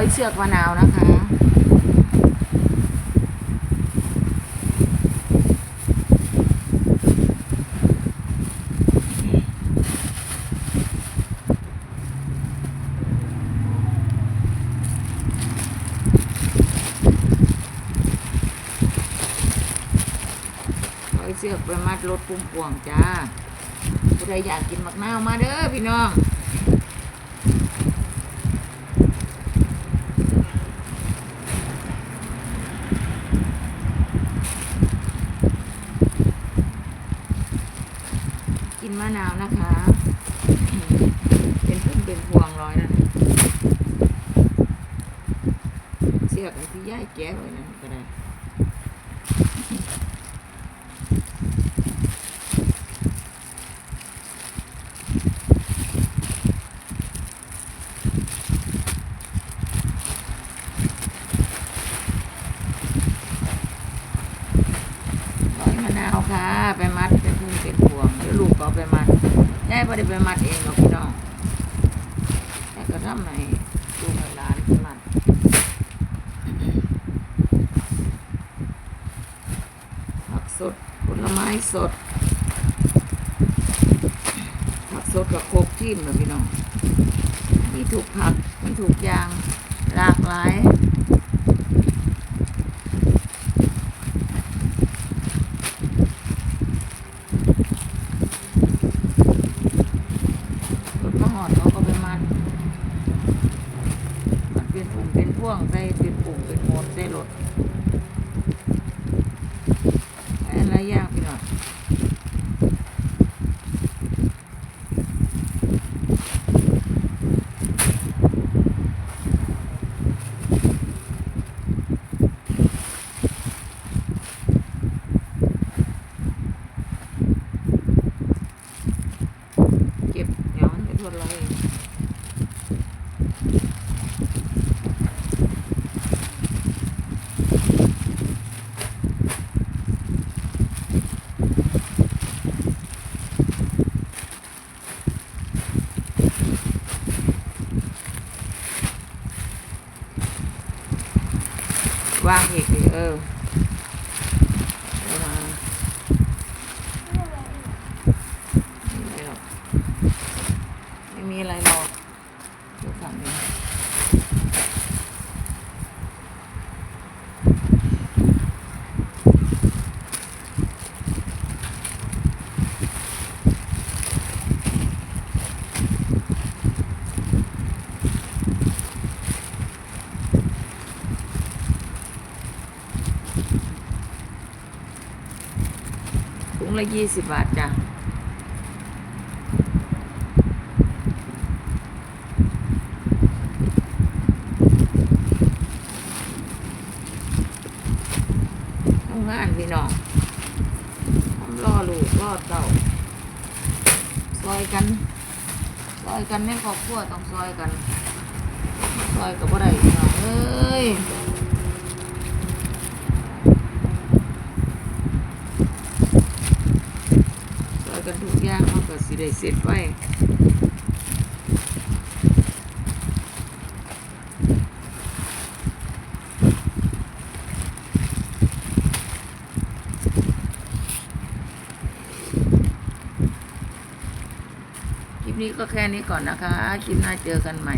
อยเชือกมะนาวนะคะ ร้อยเชือกไปมัดรถปุ่มป่วงจ้าผู้ใดอยากกินมักนาวมาเด้อพี่น้อง นมะนาวนะคะ เป็นพุ่มเป็นพวงร้อยนั่นเชือกอันที่ย่ายแก้ไว้นั่นก็ได้ร้อยมะนาวค่ะไปมัด ยายไ่ได้ไปมัดเองหรอกพี่น้องแต่ก็ทำให้ลูกให้หลานมัดผักสดผลไม้สดผักสดกับโคกทิมเลยพี่น้องมีถูกผักมีถูกยางหลากหลาย รถมาหอดเขาก็ไปมัดมันเป็นปุ่มเป็น พ่วงใส่เป็นปุ่มเป็นโหมดใส่รถอะไรยากไปหน่อยเก็บเดี๋ยวมันไปทวนเราเอง ว่างอีกเออเอามาไม่มีอะไรหรอกไม่มีอะไรหรอกดูฝั่งนี้ถุ งละยี่สิบบาทจ้ะทำงานพี่น้องทำล่อลูกล่อเต่าซอยกันซอยกันในครอบครัวต้องซอยกันซอยกับอะไรพี่น้องเอ้ยซอย กันทุกอย่างมันก็สิได้เสร็จไว้คลิปนี้ก็แค่นี้ก่อนนะคะ คลิปหน้าเจอกันใหม่